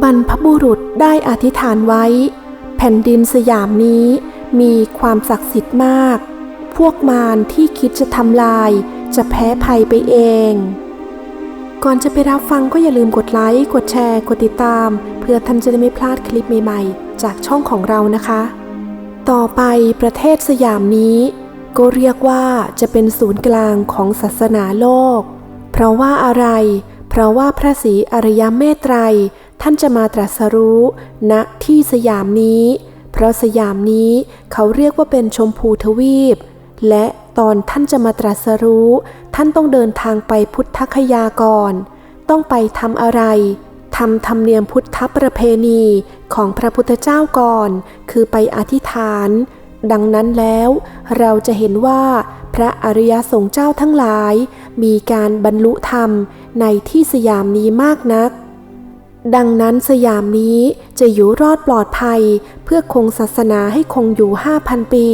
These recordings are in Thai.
บรรพบุรุษได้อธิษฐานไว้ แผ่นดินสยามนี้มีความศักดิ์สิทธิ์มาก พวกมารที่คิดจะทำลายจะแพ้ภัยไปเอง ก่อนจะไปรับฟังก็อย่าลืมกดไลค์ กดแชร์ กดติดตาม เพื่อท่านจะได้ไม่พลาดคลิปใหม่ๆ จากช่องของเรานะคะ ต่อไปประเทศสยามนี้ ก็เรียกว่าจะเป็นศูนย์กลางของศาสนาโลก เพราะว่าอะไร เพราะว่าพระศรีอริยเมตไตร ท่านจะมาตรัสรู้ณที่สยามนี้ เพราะสยามนี้เขาเรียกว่าเป็นชมพูทวีป และตอนท่านจะมาตรัสรู้ ท่านต้องเดินทางไปพุทธคยาก่อน ต้องไปทำอะไรทำธรรมเนียมพุทธประเพณีของพระพุทธเจ้าก่อน คือไปอธิษฐาน ดังนั้นแล้วเราจะเห็นว่าพระอริยสงฆ์เจ้าทั้งหลาย มีการบรรลุธรรมในที่สยามนี้มากนัก ดังนั้นสยามนี้จะอยู่รอดปลอดภัย เพื่อคงศาสนาให้คงอยู่ 5,000 ปี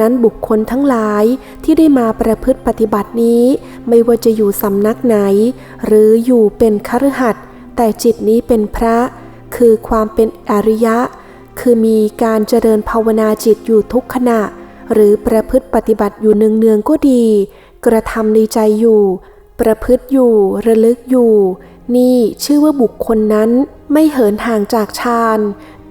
นั้นบุคคลทั้งหลายที่ได้มาประพฤติปฏิบัตินี้ ไม่ว่าจะอยู่สำนักไหน หรืออยู่เป็นคฤหัสถ์แต่จิตนี้เป็นพระ คือความเป็นอริยะ คือมีการเจริญภาวนาจิตอยู่ทุกขณะ หรือประพฤติปฏิบัติอยู่เนืองๆก็ดี กระทำในใจอยู่ ประพฤติอยู่ระลึกอยู่ นี่ชื่อว่าบุคคลนั้นไม่เหินห่างจากฌาน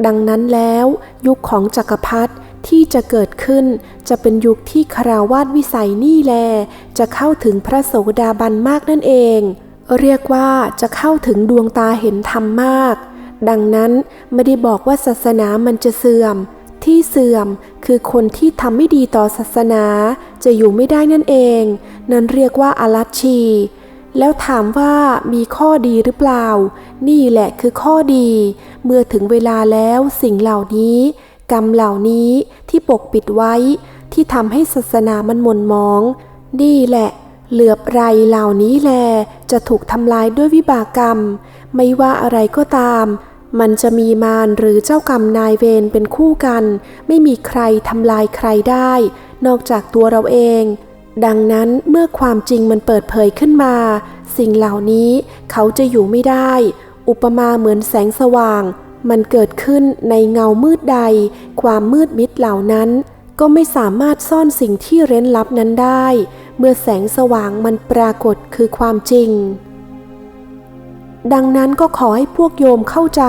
ดังนั้นแล้วยุคของจักรพรรดิที่จะเกิดขึ้นจะเป็นยุคที่คราวาสวิสัยนี่แล จะเข้าถึงพระโสดาบันมากนั่นเอง เรียกว่าจะเข้าถึงดวงตาเห็นธรรมมาก ดังนั้นไม่ได้บอกว่าศาสนามันจะเสื่อม ที่เสื่อมคือคนที่ทำไม่ดีต่อศาสนาจะอยู่ไม่ได้นั่นเอง นั่นเรียกว่าอารัชชี แล้วถามว่ามีข้อดีหรือเปล่า นี่แหละคือข้อดี เมื่อถึงเวลาแล้วสิ่งเหล่านี้ กรรมเหล่านี้ที่ปกปิดไว้ ที่ทำให้ศาสนามันหม่นหมอง นี่แหละ เหลือบไรเหล่านี้แล จะถูกทำลายด้วยวิบากกรรม ไม่ว่าอะไรก็ตาม มันจะมีมารหรือเจ้ากรรมนายเวรเป็นคู่กัน ไม่มีใครทำลายใครได้ นอกจากตัวเราเอง ดังนั้นเมื่อความจริงมันเปิดเผยขึ้นมา สิ่งเหล่านี้เขาจะอยู่ไม่ได้ อุปมาเหมือนแสงสว่าง มันเกิดขึ้นในเงามืดใด ความมืดมิดเหล่านั้น ก็ไม่สามารถซ่อนสิ่งที่เร้นลับนั้นได้ เมื่อแสงสว่างมันปรากฏคือความจริง ดังนั้นก็ขอให้พวกโยมเข้าใจ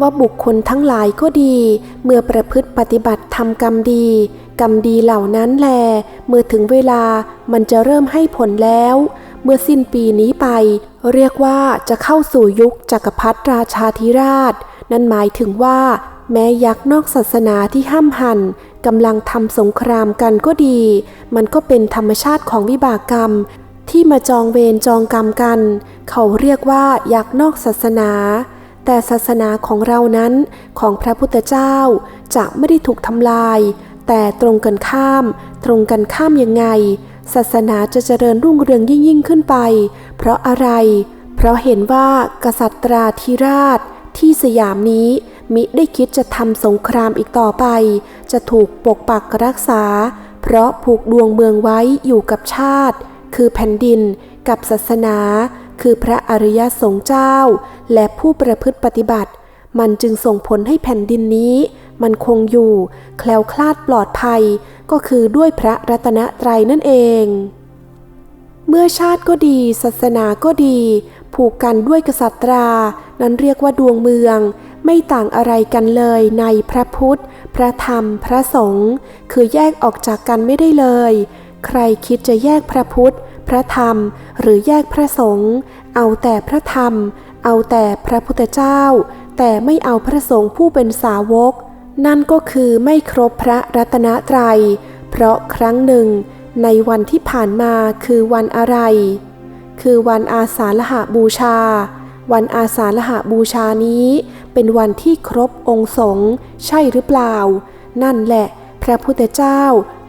ว่าบุคคลทั้งหลายก็ดี เมื่อประพฤติปฏิบัติทำกรรมดี กรรมดีเหล่านั้นแล เมื่อถึงเวลามันจะเริ่มให้ผลแล้ว เมื่อสิ้นปีนี้ไป เรียกว่าจะเข้าสู่ยุคจักรพรรดิราชาธิราช นั่นหมายถึงว่า แม้ยักษ์นอกศาสนาที่ห้ามหันกำลังทำสงครามกันก็ดี มันก็เป็นธรรมชาติของวิบากกรรม ที่มาจองเวรจองกรรมกัน เขาเรียกว่ายักษ์นอกศาสนาแต่ศาสนาของเรานั้นของพระพุทธเจ้าจะไม่ได้ถูกทำลาย แต่ตรงกันข้าม ตรงกันข้ามยังไง ศาสนาจะเจริญรุ่งเรืองยิ่งยิ่งขึ้นไป เพราะอะไร เพราะเห็นว่ากษัตราธิราช ที่สยามนี้มิได้คิดจะทำสงครามอีกต่อไป จะถูกปกปักรักษา เพราะผูกดวงเมืองไว้อยู่กับชาติ คือแผ่นดิน กับศาสนา คือพระอริยสงฆ์เจ้า และผู้ประพฤติปฏิบัติ มันจึงส่งผลให้แผ่นดินนี้ มันคงอยู่ แคล้วคลาดปลอดภัยก็คือด้วยพระรัตนตรัยนั่นเอง เมื่อชาติก็ดี ศาสนาก็ดี ผูกกันด้วยกษัตรา นั้นเรียกว่าดวงเมือง ไม่ต่างอะไรกันเลยในพระพุทธ พระธรรม พระสงฆ์คือแยกออกจากกันไม่ได้เลย ใครคิดจะแยกพระพุทธ พระธรรม หรือแยกพระสงฆ์เอาแต่พระธรรม เอาแต่พระพุทธเจ้าแต่ไม่เอาพระสงฆ์ผู้เป็นสาวก นั่นก็คือไม่ครบพระรัตนตรัย เพราะครั้งหนึ่ง ในวันที่ผ่านมาคือวันอะไร คือวันอาสาฬหบูชา วันอาสาฬหบูชานี้ เป็นวันที่ครบองค์สงฆ์ใช่หรือเปล่า นั่นแหละ พระพุทธเจ้า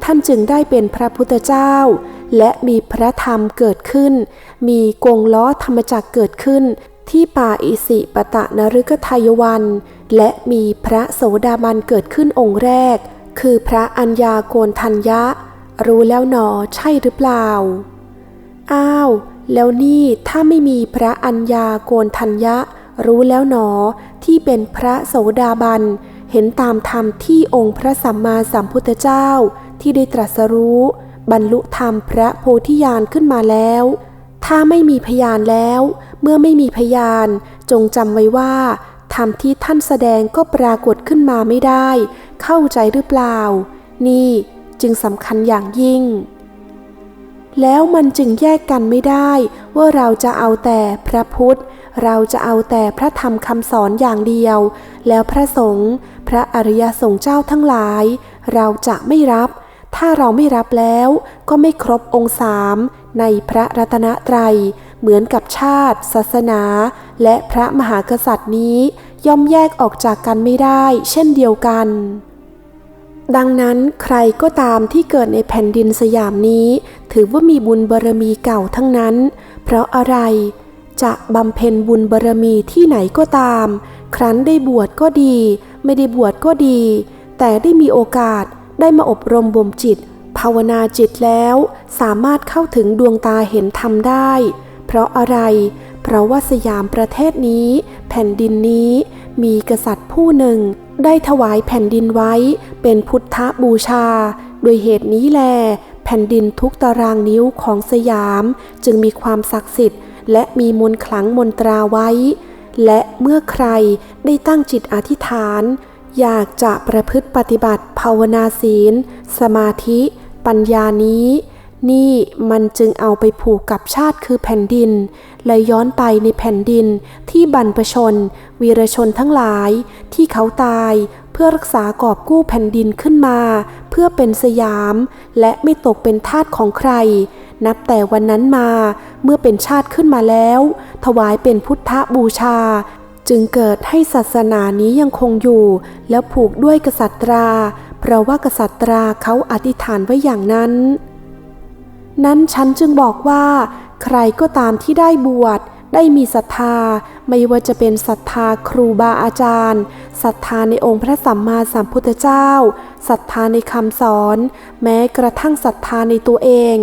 ท่านจึงได้เป็นพระพุทธเจ้า และมีพระธรรมเกิดขึ้น มีกงล้อธรรมจักรเกิดขึ้น ที่ป่าอิสิปตะนฤกทายวัน และมีพระโสดาบันเกิดขึ้นองค์แรก คือพระอัญญาโกนทัญญะ รู้แล้วหนอใช่หรือเปล่า อ้าว แล้วนี่ถ้าไม่มีพระอัญญาโกนทัญญะ รู้แล้วหนอที่เป็นพระโสดาบัน เห็นตามธรรมที่องค์พระสัมมาสัมพุทธเจ้าที่ได้ตรัสรู้ บรรลุธรรมพระโพธิญาณขึ้นมาแล้ว ถ้าไม่มีพยานแล้ว เมื่อไม่มีพยาน จงจำไว้ว่าธรรมที่ท่านแสดงก็ปรากฏขึ้นมาไม่ได้ เข้าใจหรือเปล่า นี่จึงสำคัญอย่างยิ่ง แล้วมันจึงแยกกันไม่ได้ว่าเราจะเอาแต่พระพุทธ เราจะเอาแต่พระธรรมคำสอนอย่างเดียว แล้วพระสงฆ์พระอริยสงฆ์เจ้าทั้งหลาย เราจะไม่รับ ถ้าเราไม่รับแล้วก็ไม่ครบองค์สามในพระรัตนตรัย เหมือนกับชาติ ศาสนา และพระมหากษัตริย์นี้ ย่อมแยกออกจากกันไม่ได้ เช่นเดียวกัน ดังนั้นใครก็ตามที่เกิดในแผ่นดินสยามนี้ ถือว่ามีบุญบารรมีเก่าทั้งนั้น เพราะอะไรจะบำเพ็ญบุญบารรมีที่ไหนก็ตาม ครั้นได้บวชก็ดี ไม่ได้บวชก็ดี แต่ได้มีโอกาสได้มาอบรมบ่มจิต ภาวนาจิตแล้ว สามารถเข้าถึงดวงตาเห็นธรรมได้ เพราะอะไร เพราะว่าสยามประเทศนี้ แผ่นดินนี้มีกษัตริย์ผู้หนึ่ง ได้ถวายแผ่นดินไว้ เป็นพุทธบูชา โดยเหตุนี้แล แผ่นดินทุกตารางนิ้วของสยามจึงมีความศักดิ์สิทธิ์ และมีมนต์ขลังมนตราไว้ และเมื่อใครได้ตั้งจิตอธิษฐาน อยากจะประพฤติปฏิบัติภาวนาศีล สมาธิ ปัญญานี้ นี่มันจึงเอาไปผูกกับชาติคือแผ่นดิน และย้อนไปในแผ่นดินที่บรรพชน วีรชนทั้งหลายที่เขาตายเพื่อรักษากอบกู้แผ่นดินขึ้นมา เพื่อเป็นสยาม และไม่ตกเป็นทาสของใคร นับแต่วันนั้นมาเมื่อเป็นชาติขึ้นมาแล้ว ถวายเป็นพุทธบูชา จึงเกิดให้ศาสนานี้ยังคงอยู่ แล้วผูกด้วยกษัตราเพราะว่ากษัตราเขาอธิษฐานไว้อย่างนั้น นั้นฉันจึงบอกว่า ใครก็ตามที่ได้บวชได้มีศรัทธา ไม่ว่าจะเป็นศรัทธาครูบาอาจารย์ศรัทธาในองค์พระสัมมาสัมพุทธเจ้าศรัทธาในคำสอน แม้กระทั่งศรัทธาในตัวเอง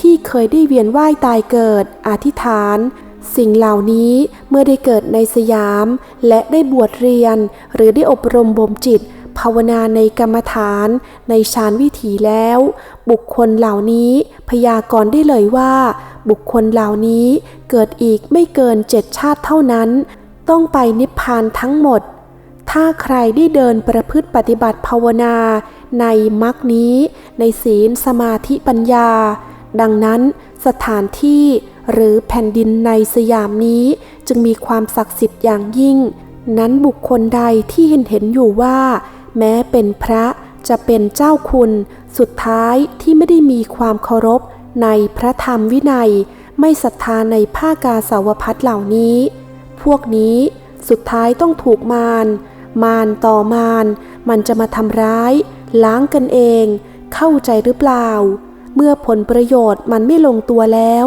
ที่เคยได้เวียนว่ายตายเกิด อธิษฐาน สิ่งเหล่านี้เมื่อได้เกิดในสยาม และได้บวชเรียน หรือได้อบรมบ่มจิต ภาวนาในกรรมฐานในฌานวิถีแล้ว บุคคลเหล่านี้พยากรณ์ได้เลยว่า บุคคลเหล่านี้เกิดอีกไม่เกินเจ็ดชาติเท่านั้น ต้องไปนิพพานทั้งหมด ถ้าใครได้เดินประพฤติปฏิบัติภาวนาในมรรคนี้ ในศีลสมาธิปัญญา ดังนั้นสถานที่หรือแผ่นดินในสยามนี้จึงมีความศักดิ์สิทธิ์อย่างยิ่ง นั้นบุคคลใดที่เห็นเห็นอยู่ว่า แม้เป็นพระจะเป็นเจ้าคุณ สุดท้ายที่ไม่ได้มีความเคารพในพระธรรมวินัย ไม่ศรัทธาในผ้ากาสาวพัดเหล่านี้ พวกนี้สุดท้ายต้องถูกมาร มารต่อมาร มันจะมาทำร้าย ล้างกันเอง เข้าใจหรือเปล่า เมื่อผลประโยชน์มันไม่ลงตัวแล้ว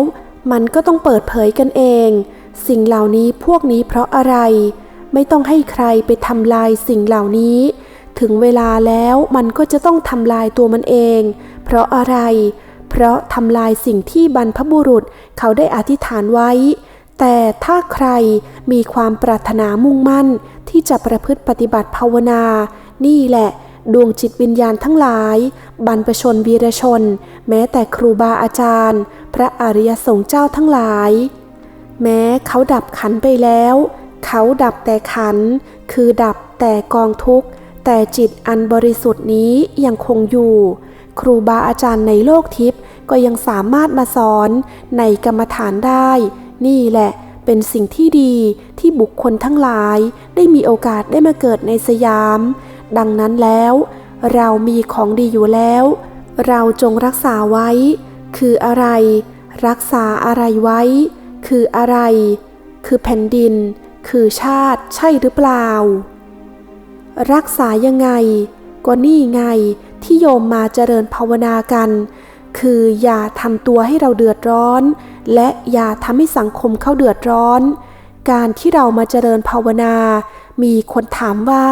มันก็ต้องเปิดเผยกันเอง สิ่งเหล่านี้พวกนี้เพราะอะไร ไม่ต้องให้ใครไปทำลายสิ่งเหล่านี้ ถึงเวลาแล้วมันก็จะต้องทำลายตัวมันเอง เพราะอะไร เพราะทำลายสิ่งที่บรรพบุรุษเขาได้อธิษฐานไว้ แต่ถ้าใครมีความปรารถนามุ่งมั่น ที่จะประพฤติปฏิบัติภาวนา นี่แหละดวงจิตวิญญาณทั้งหลาย บรรพชนวีรชน แม้แต่ครูบาอาจารย์ พระอริยสงฆ์เจ้าทั้งหลาย แม้เขาดับขันไปแล้ว เขาดับแต่ขัน คือดับแต่กองทุกข์ แต่จิตอันบริสุทธิ์นี้ยังคงอยู่ ครูบาอาจารย์ในโลกทิพย์ก็ยังสามารถมาสอนในกรรมฐานได้ นี่แหละเป็นสิ่งที่ดีที่บุคคลทั้งหลายได้มีโอกาสได้มาเกิดในสยาม ดังนั้นแล้ว เรามีของดีอยู่แล้ว เราจงรักษาไว้ คืออะไร รักษาอะไรไว้ คืออะไร คือแผ่นดิน คือชาติใช่หรือเปล่า รักษายังไง ก็นี่ไงที่โยมมาเจริญภาวนากัน คืออย่าทำตัวให้เราเดือดร้อน และอย่าทำให้สังคมเขาเดือดร้อน การที่เรามาเจริญภาวนา มีคนถามว่า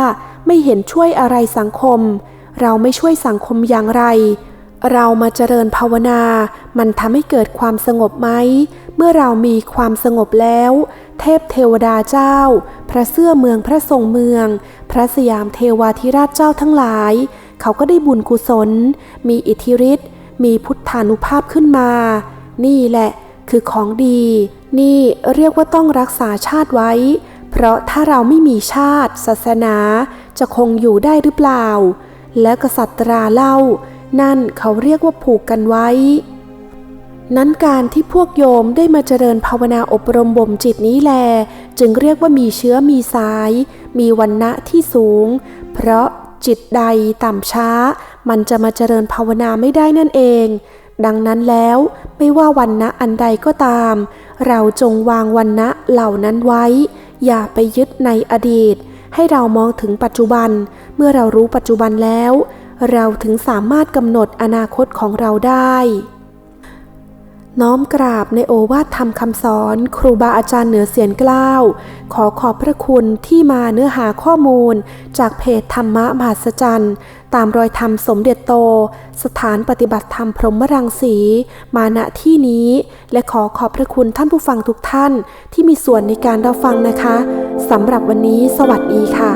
ไม่เห็นช่วยอะไรสังคม เราไม่ช่วยสังคมอย่างไร เรามาเจริญภาวนา มันทำให้เกิดความสงบไหม เมื่อเรามีความสงบแล้ว เทพเทวดาเจ้า พระเสื้อเมืองพระทรงเมือง พระสยามเทวาธิราชเจ้าทั้งหลาย เขาก็ได้บุญกุศล มีอิทธิฤทธิ์ มีพุทธานุภาพขึ้นมา นี่แหละคือของดี นี่เรียกว่าต้องรักษาชาติไว้ เพราะถ้าเราไม่มีชาติ ศาสนา จะคงอยู่ได้หรือเปล่า และกษัตราเล่า นั่นเขาเรียกว่าผูกกันไว้ นั้นการที่พวกโยมได้มาเจริญภาวนาอบรมบ่มจิตนี้แล จึงเรียกว่ามีเชื้อมีสาย มีวันณะที่สูง เพราะจิตใดต่ำช้า มันจะมาเจริญภาวนาไม่ได้นั่นเอง ดังนั้นแล้วไม่ว่าวันณะอันใดก็ตาม เราจงวางวันณะเหล่านั้นไว้ อย่าไปยึดในอดีต ให้เรามองถึงปัจจุบัน เมื่อเรารู้ปัจจุบันแล้ว เราถึงสามารถกำหนดอนาคตของเราได้ น้อมกราบในโอวาทธรรมคำสอน ครูบาอาจารย์เหนือเสียนกล้าว ขอขอบพระคุณที่มาเนื้อหาข้อมูล จากเพจธรรมะมหัศจรรย์ตามรอยธรรมสมเด็จโต สถานปฏิบัติธรรมพรหมรังสี มาณที่นี้ และขอขอบพระคุณท่านผู้ฟังทุกท่านที่มีส่วนในการรับฟังนะคะสำหรับวันนี้ สวัสดีค่ะ